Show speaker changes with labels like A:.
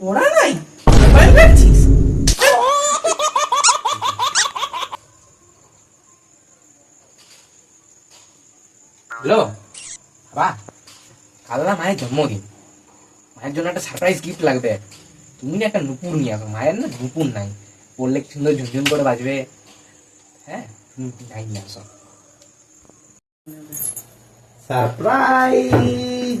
A: ওরা নাই? Mobile hello? বাবা কাল না মায়ের জন্মদিন। মায়ের জন্য একটা সারপ্রাইজ গিফট লাগবে। তুমি না একটা নুপুর নিয়ে আসো। মায়ের না নুপুর নাই। পড়লে কি সুন্দর ঝুনঝুন করে বাজবে? হ্যাঁ তুমি নাই নিয়ে আসো।
B: সারপ্রাইজ